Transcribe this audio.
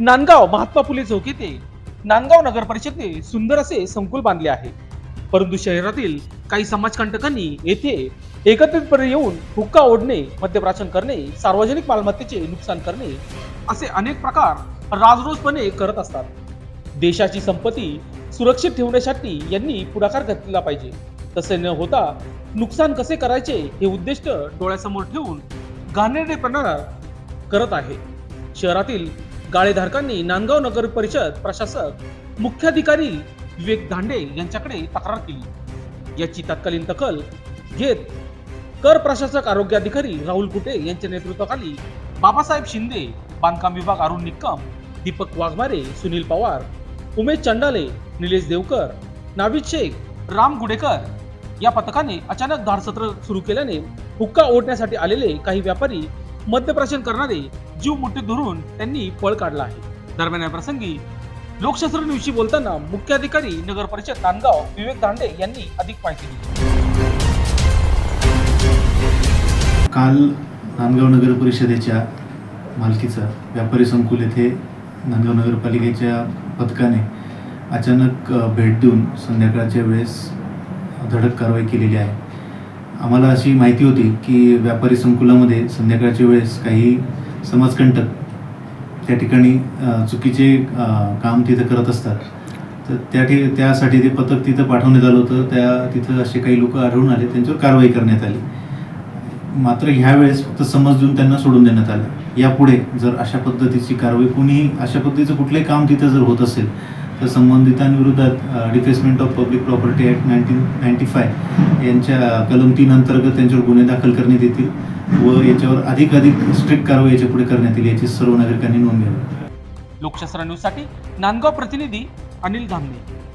नांदगाव महात्मा फुले चौक येथे नांदगाव नगर परिषदने सुंदर असे संकुल बांधले आहे. परंतु शहरातील काही समाजकंटकांनी येथे एकत्रितपणे येऊन हुक्का ओढणे मद्यप्राशन करणे सार्वजनिक मालमत्तेचे नुकसान करणे असे अनेक प्रकार राजरोजपणे करत असतात. देशाची संपत्ती सुरक्षित ठेवण्यासाठी यांनी पुढाकार घेतला पाहिजे. तसे न होता नुकसान कसे करायचे हे उद्दिष्ट डोळ्यासमोर ठेवून घाणेरडेपणा करत आहे. शहरातील गाळेधारकांनी नांदगाव नगर परिषद प्रशासक मुख्याधिकारी विवेक धांडे यांच्याकडे तक्रार केली. याची तत्कालीन दखल घेत कर प्रशासक आरोग्य अधिकारी राहुल कुटे यांच्या नेतृत्वाखाली बाबासाहेब शिंदे बांधकाम विभाग अरुण निक्कम दीपक वाघमारे सुनील पवार उमेश चंडाले निलेश देवकर नाविद शेख राम गुडेकर या पथकाने अचानक धाडसत्र सुरू केल्याने हुक्का ओढण्यासाठी आलेले काही व्यापारी मद्यप्राशन करणारे जीव मुठीत धरून त्यांनी पळ काढला आहे. दरम्यान या प्रसंगी लोकशास्त्र न्यूजशी बोलताना मुख्याधिकारी नगर परिषद नांदगाव विवेक दांडे यांनी अधिक माहिती दिली. काल नांदगाव नगर परिषदेच्या मालकीचा व्यापारी संकुल येथे नांदगाव नगरपालिकेच्या पथकाने अचानक भेट देऊन संध्याकाळच्या वेळेस धडक कारवाई केलेली आहे. आम्हाला अशी माहिती होती की व्यापारी संकुलामध्ये संध्याकाळच्या वेळेस काही समाजकंटक त्या ठिकाणी चुकीचे काम तिथं करत असतात. तर त्या ठि त्यासाठी ते पथक तिथं पाठवण्यात आलं होतं. त्या तिथं असे काही लोक आढळून आले त्यांच्यावर कारवाई करण्यात आली. मात्र ह्या वेळेस फक्त समज देऊन त्यांना सोडून देण्यात आलं. यापुढे जर अशा पद्धतीची कारवाई कोणीही अशा पद्धतीचं कुठलंही काम तिथं जर होत असेल तर संबंधितांविरोधात defacement of public property act nineteen ninety five यांच्या कलम तीन अंतर्गत त्यांच्यावर गुन्हे दाखल करण्यात येतील व याच्यावर अधिक अधिक स्ट्रिक्ट कारवाई याच्यापुढे करण्यात येईल याची सर्व नागरिकांनी नोंद घ्यावी. लोकशास्त्र न्यूजसाठी नांदगाव प्रतिनिधी अनिल धामणे.